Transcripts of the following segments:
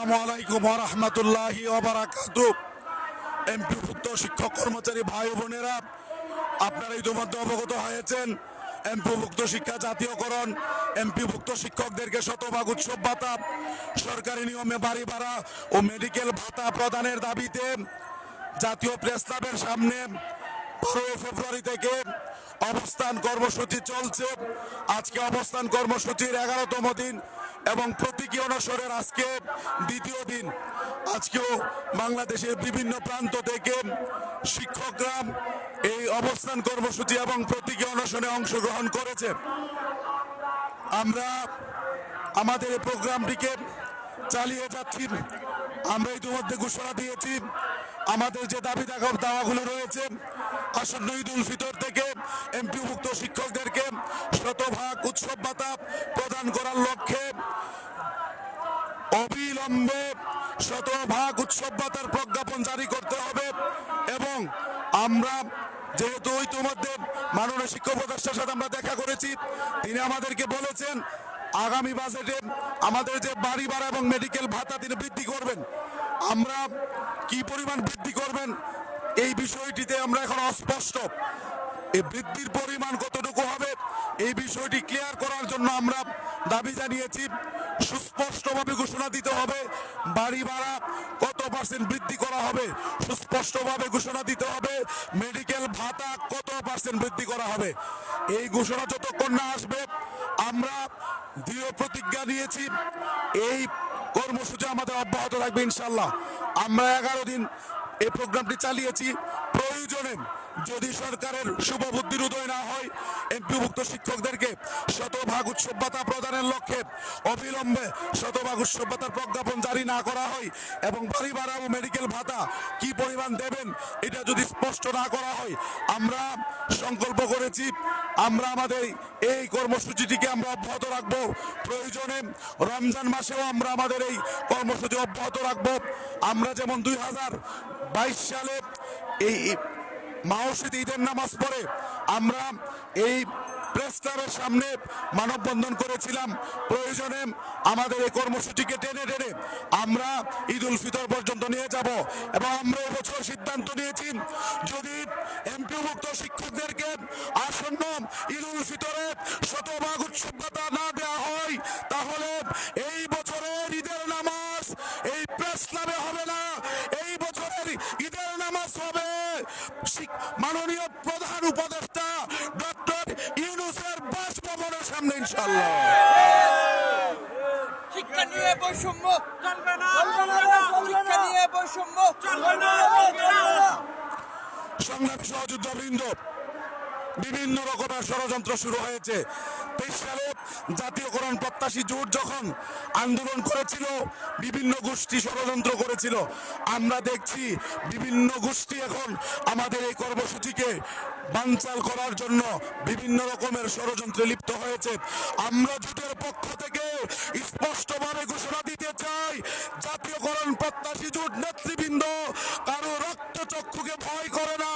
আসসালামু আলাইকুম রহমতুল্লাহ এমপিভুক্ত শিক্ষক কর্মচারী ভাই বোনেরা, আপনারা অবগত হয়েছেন শিক্ষা জাতীয়করণ শিক্ষকদেরকে শতভাগ উৎসব ভাতা, সরকারি নিয়মে বাড়ি ভাড়া ও মেডিকেল ভাতা প্রদানের দাবিতে জাতীয় প্রেস সামনে ফেব্রুয়ারি থেকে অবস্থান কর্মসূচি চলছে। আজকে অবস্থান কর্মসূচির এগারোতম দিন। এবং প্রতীকী অনসরের আজকে দ্বিতীয় দিন। আজকেও বাংলাদেশের বিভিন্ন প্রান্ত থেকে শিক্ষকরা এই অবস্থান কর্মসূচি এবং প্রতীকী অনশনে অংশগ্রহণ করেছে। আমরা আমাদের এই প্রোগ্রামটিকে চালিয়ে যাচ্ছি। আমরা ইতিমধ্যে ঘোষণা দিয়েছি, আমাদের যে দাবি দাওয়াগুলো রয়েছে আসন্ন ঈদ উল ফিতর থেকে এমপিভুক্ত শিক্ষকদেরকে শতভাগ উৎসব ভাতা প্রদান করার লক্ষ্যে অবিলম্বে শতভাগ উৎসব ভাতার প্রজ্ঞাপন জারি করতে হবে এবং আমরা যেহেতু ইতিমধ্যে মাননীয় শিক্ষক উপদেষ্টার সাথে আমরা দেখা করেছি, তিনি আমাদেরকে বলেছেন, আগামী বাজেটে আমাদের যে বাড়ি ভাড়া এবং মেডিকেল ভাতা তিনি বৃদ্ধি করবেন। আমরা কি পরিমাণ বৃদ্ধি করবেন এই বিষয়টিতে আমরা এখন অস্পষ্ট। এই বৃদ্ধির পরিমাণ কতটুকু হবে, এই বিষয়টি ক্লিয়ার করার জন্য আমরা দাবি জানিয়েছি। সুস্পষ্টভাবে ঘোষণা দিতে হবে, বাড়ি ভাড়া কত পার্সেন্ট বৃদ্ধি করা হবে, সুস্পষ্টভাবে ঘোষণা দিতে হবে মেডিকেল ভাতা কত পার্সেন্ট বৃদ্ধি করা হবে। এই ঘোষণা যতক্ষণ না আসবে, আমরা দৃঢ় প্রতিজ্ঞা নিয়েছি, এই কর্মসূচি আমাদের অব্যাহত থাকবে ইনশাল্লাহ আমরা এগারো দিন এই প্রোগ্রামটি চালিয়েছি। প্রয়োজনে যদি সরকারের শুভ বুদ্ধির উদয় না হয়, এমপিভুক্ত শিক্ষকদেরকে শতভাগ উৎসব প্রদানের লক্ষ্যে অবিলম্বে শতভাগ উৎসব প্রজ্ঞাপন জারি না করা হয় এবং ভাড়া ও মেডিকেল ভাতা কি পরিমাণ দেবেন, এটা যদি স্পষ্ট না করা হয়, আমরা সংকল্প করেছি, আমরা আমাদের এই কর্মসূচিটিকে আমরা অব্যাহত রাখব। প্রয়োজনে রমজান মাসেও আমরা আমাদের এই কর্মসূচি অব্যাহত রাখব। আমরা যেমন দুই হাজার বাইশ সালে এই মাওসিদ ঈদের নামাজ পড়ে আমরা এই প্রেস ক্লাবের সামনে মানববন্ধন করেছিলাম। প্রয়োজনে আমাদের এই কর্মসূচিকে টেনে টেনে আমরা ঈদ উল ফিতর পর্যন্ত নিয়ে যাব এবং আমরা এবছর সিদ্ধান্ত নিয়েছি যদি এমপিভুক্ত শিক্ষকদেরকে আসন্ন ঈদ উল ফিতরে শতভাগ উৎসব শিক্ষা নিয়ে বৈষম্য। চলবে না। শিক্ষা নিয়ে বৈষম্য। চলবে না। সংগ্রাম সহযোদ্ধা বৃন্দ বিভিন্ন রকমের ষড়যন্ত্র শুরু হয়েছে। তেইশ সালে জাতীয়করণ প্রত্যাশী জোট যখন আন্দোলন করেছিল, বিভিন্ন গোষ্ঠী ষড়যন্ত্র করেছিল, আমরা দেখছি বিভিন্ন গোষ্ঠী এখন আমাদের এই কর্মসূচিকে বানচাল করার জন্য বিভিন্ন রকমের ষড়যন্ত্রে লিপ্ত হয়েছে। আমরা জোটের পক্ষ থেকে স্পষ্টভাবে ঘোষণা দিতে চাই, জাতীয়করণ প্রত্যাশী জোট নেতৃবৃন্দ কারও রক্তচক্ষুকে ভয় করে না।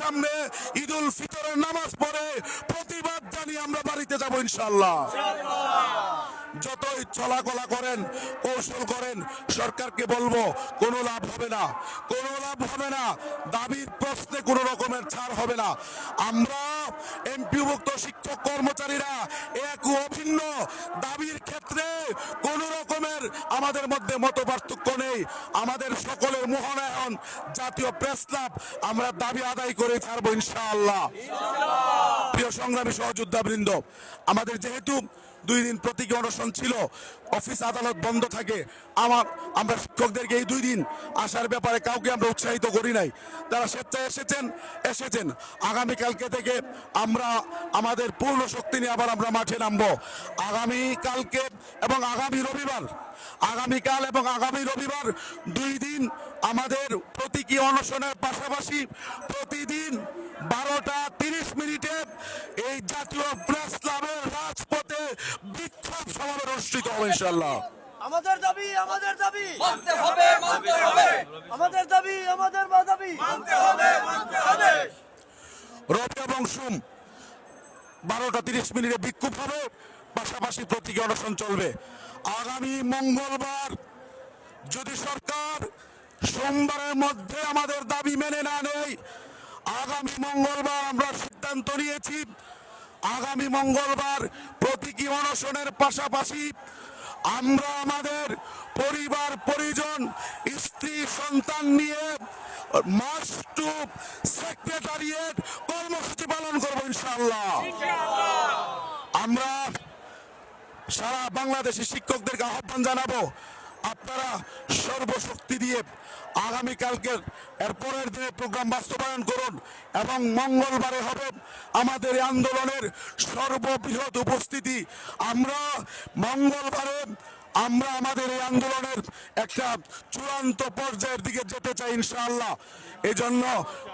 সামনে ঈদুল ফিতরের নামাজ পড়ে প্রতিবাদ জানিয়ে আমরা বাড়িতে যাব ইনশাল্লাহ যতই চলাকলা করেন, কৌশল করেন, সরকারকে বলব, কোনো লাভ হবে না। কোনো লাভ হবে না। দাবির প্রশ্নে কোনো রকমের ছাড় হবে না। আমরা এমপিভুক্ত শিক্ষক কর্মচারীরা এক অভিন্ন দাবির ক্ষেত্রে কোন রকমের আমাদের মধ্যে মত নেই। আমাদের সকলের মোহনায়ন জাতীয় প্রেস ক্লাব আমরা দাবি আদায় করে ছাড়বো ইনশাআল্লাহ। প্রিয় সংগ্রামী সহযোদ্ধা বৃন্দ আমাদের যেহেতু দুই দিন প্রতীকী অনশন ছিল। অফিস আদালত বন্ধ থাকে। আমার, আমরা শিক্ষকদেরকে এই দুই দিন আসার ব্যাপারে কাউকে আমরা উৎসাহিত করি নাই। তারা স্বেচ্ছায় এসেছেন এসেছেন। আগামীকালকে থেকে আমরা আমাদের পূর্ণ শক্তি নিয়ে আবার আমরা মাঠে নামবো। আগামী কালকে এবং আগামী রবিবার আগামীকাল এবং আগামী রবিবার দুই দিন আমাদের প্রতীকী অনশনের পাশাপাশি প্রতিদিন বারোটা তিরিশ মিনিটে এই জাতীয় প্রেস ক্লাবের রাজপথে বিক্ষোভ সমাবেশ অনুষ্ঠিত হবে ইনশাল্লাহ আমাদের দাবি আমাদের দাবি। মানতে হবে মানতে হবে। আমাদের দাবি আমাদের দাবি। মানতে হবে মানতে হবে। রবিয়া বংশুম বারোটা তিরিশ মিনিটে বিক্ষোভ হবে পাশাপাশি প্রতীকী অনশন চলবে। আগামী মঙ্গলবার যদি সরকার সোমবারের মধ্যে আমাদের দাবি মেনে না নেয় আগামী মঙ্গলবার আমরা সিদ্ধান্ত নিয়েছি আগামী মঙ্গলবার প্রতীকী অনশনের পাশাপাশি আমরা আমাদের পরিবার পরিজন স্ত্রী সন্তান নিয়ে মাস টু সেক্রেটারিয়েট কর্মসূচি পালন করব ইনশাআল্লাহ। আমরা সারা বাংলাদেশের শিক্ষকদেরকে আহ্বান জানাব আপনারা সর্বশক্তি দিয়ে আগামীকালকের এরপরের দিনে প্রোগ্রাম বাস্তবায়ন করুন এবং মঙ্গলবারে হবে আমাদের আন্দোলনের সর্ববৃহৎ উপস্থিতি। আমরা মঙ্গলবারে আমরা আমাদের এই আন্দোলনের একটা চূড়ান্ত পর্যায়ের দিকে যেতে চাই ইনশাআল্লাহ। এই জন্য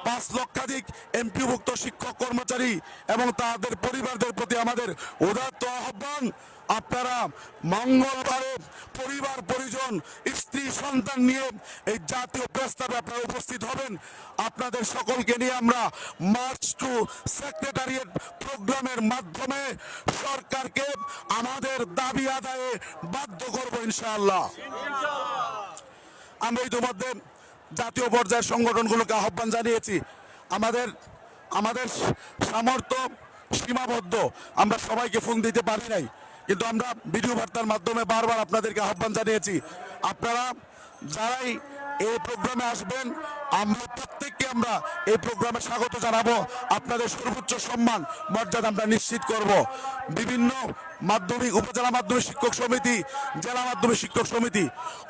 পাঁচ লক্ষাধিক এমপিভুক্ত শিক্ষক কর্মচারী এবং তাদের পরিবারদের প্রতি আমাদের উদাত্ত আহ্বান। আপনারা মঙ্গলবারে পরিবার পরিজন স্ত্রী সন্তান নিয়ে এই জাতীয় প্রস্তাবে আপনারা উপস্থিত হবেন। আপনাদের সকলকে নিয়ে আমরা মার্চ টু সেক্রেটারিয়েট প্রোগ্রামের মাধ্যমে সরকারকে আমাদের দাবি আদায়ে বাধ্য করব ইনশাআল্লাহ। আমরা ইতিমধ্যে জাতীয় পর্যায়ের সংগঠনগুলোকে আহ্বান জানিয়েছি। আমাদের আমাদের সামর্থ্য সীমাবদ্ধ। আমরা সবাইকে ফোন দিতে পারি নাই। কিন্তু আমরা ভিডিও বার্তার মাধ্যমে বারবার আপনাদেরকে আহ্বান জানিয়েছি। আপনারা যারাই এই প্রোগ্রামে আসবেন। আমরা প্রত্যেককে আমরা এই প্রোগ্রামে স্বাগত জানাব। আপনাদের সর্বোচ্চ সম্মান, মর্যাদা আমরা নিশ্চিত করব। বিভিন্ন মাধ্যমিক, উপজেলা মাধ্যমিক শিক্ষক সমিতি, জেলা মাধ্যমিক শিক্ষক সমিতি,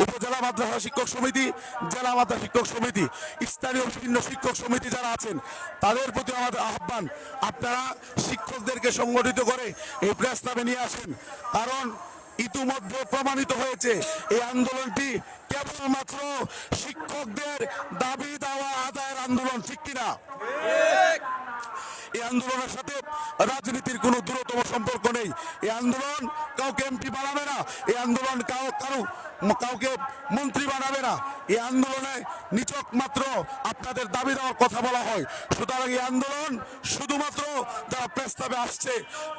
উপজেলা মাদ্রাসা শিক্ষক সমিতি, জেলা মাদ্রাসা শিক্ষক সমিতি, স্থানীয় বিভিন্ন শিক্ষক সমিতি যারা আছেন, তাদের প্রতি আমাদের আহ্বান, আপনারা শিক্ষকদেরকে সংগঠিত করে এই প্রস্তাবে নিয়ে আসেন। কারণ ইতিমধ্যে প্রমাণিত হয়েছে এই আন্দোলনটি কেবলমাত্র শিক্ষকদের দাবি দাওয়া আদায়ের আন্দোলন ঠিক কিনা? এই আন্দোলনের সাথে রাজনীতির কোনো দূরতম সম্পর্ক নেই। এই আন্দোলন কাউকে এমপি বানাবে না। এই আন্দোলন কাউ কারও কাউকে মন্ত্রী বানাবে না। এই আন্দোলনে নিচক মাত্র আপনাদের দাবি দেওয়ার কথা বলা হয়। সুতরাং এই আন্দোলন শুধুমাত্র যারা প্রস্তাবে আসছে,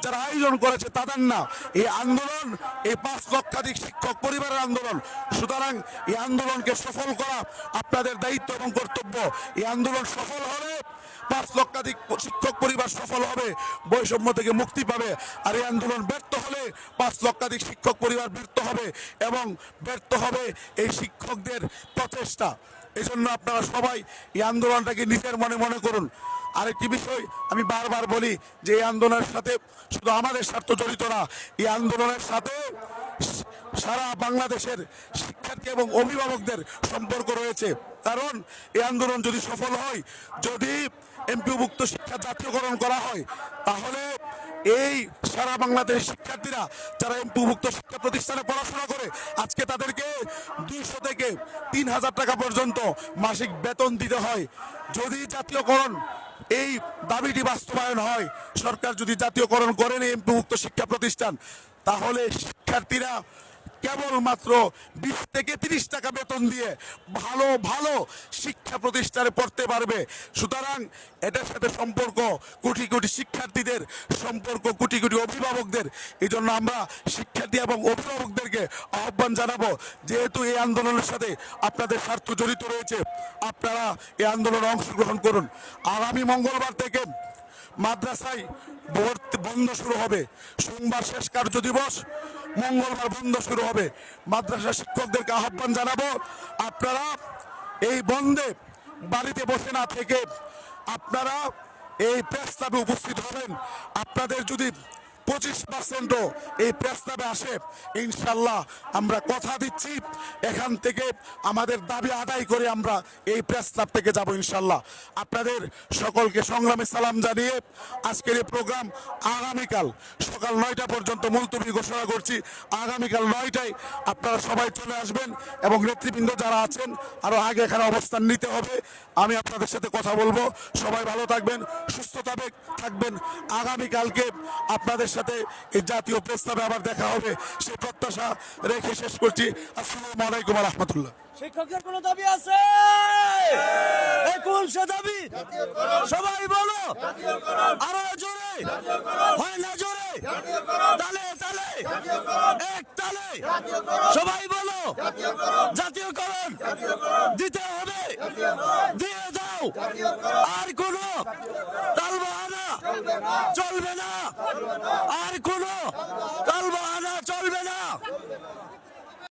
যারা আয়োজন করেছে তাদের না। এই আন্দোলন এই পাঁচ লক্ষাধিক শিক্ষক পরিবারের আন্দোলন। সুতরাং এই আন্দোলনকে সফল করা আপনাদের দায়িত্ব এবং কর্তব্য। এই আন্দোলন সফল হলে পাঁচ লক্ষাধিক শিক্ষক পরিবার সফল হবে, বৈষম্য থেকে মুক্তি পাবে। আর এই আন্দোলন ব্যর্থ হলে পাঁচ লক্ষাধিক শিক্ষক পরিবার ব্যর্থ হবে এবং ব্যর্থ হবে এই শিক্ষকদের প্রচেষ্টা। এই জন্য আপনারা সবাই এই আন্দোলনটাকে নিজের মনে মনে করুন। আরেকটি বিষয় আমি বারবার বলি যে এই আন্দোলনের সাথে শুধু আমাদের স্বার্থ জড়িত না, এই আন্দোলনের সাথে সারা বাংলাদেশের শিক্ষার্থী এবং অভিভাবকদের সম্পর্ক রয়েছে। কারণ এই আন্দোলন যদি সফল হয়, যদি এমপিভুক্ত শিক্ষা জাতীয়করণ করা হয়, তাহলে এই সারা বাংলাদেশের শিক্ষার্থীরা যারা এমপিভুক্ত শিক্ষা প্রতিষ্ঠানে পড়াশোনা করে, আজকে তাদেরকে দুইশো থেকে তিন হাজার টাকা পর্যন্ত মাসিক বেতন দিতে হয়। যদি জাতীয়করণ এই দাবিটি বাস্তবায়ন হয়, সরকার যদি জাতীয়করণ করেন এমপিভুক্ত শিক্ষা প্রতিষ্ঠান, তাহলে শিক্ষার্থীরা কেবলমাত্র বিশ থেকে তিরিশ টাকা বেতন দিয়ে ভালো ভালো শিক্ষা প্রতিষ্ঠানে পড়তে পারবে। সুতরাং এটার সাথে সম্পর্ক কোটি কোটি শিক্ষার্থীদের সম্পর্ক, কোটি কোটি অভিভাবকদের। এই জন্য আমরা শিক্ষার্থী এবং অভিভাবকদেরকে আহ্বান জানাব, যেহেতু এই আন্দোলনের সাথে আপনাদের স্বার্থ জড়িত রয়েছে, আপনারা এই আন্দোলনে অংশগ্রহণ করুন। আগামী মঙ্গলবার থেকে মাদ্রাসায় বন্ধ শুরু হবে। সোমবার শেষ কার্য দিবস মঙ্গলবার বন্ধ শুরু হবে। মাদ্রাসা শিক্ষকদেরকে আহ্বান জানাব, আপনারা এই বন্ধে বাড়িতে বসে না থেকে আপনারা এই প্রস্তাবে উপস্থিত হবেন। আপনাদের যদি পঁচিশ পার্সেন্টও এই প্রস্তাবে আসে। ইনশাল্লাহ আমরা কথা দিচ্ছি। এখান থেকে আমাদের দাবি আদায় করে আমরা এই প্রস্তাব থেকে যাব ইনশাল্লাহ আপনাদের সকলকে সংগ্রামে সালাম জানিয়ে আজকের এই প্রোগ্রাম আগামীকাল সকাল নয়টা পর্যন্ত মুলতবি ঘোষণা করছি। আগামীকাল নয়টায় আপনারা সবাই চলে আসবেন এবং নেতৃবৃন্দ যারা আছেন আরও আগে এখানে অবস্থান নিতে হবে। আমি আপনাদের সাথে কথা বলব। সবাই ভালো থাকবেন, সুস্থ থাকবেন। আগামীকালকে আপনাদের সাথে এই জাতীয় প্রস্তাবে আবার দেখা হবে। সে প্রত্যাশা রেখে শেষ করছি। আসসালামু আলাইকুম রহমতুল্লাহ। শিক্ষকদের কোনো দাবি আছে? সে দাবি। সবাই বলো। আরও জোরে। হয় না জোরে।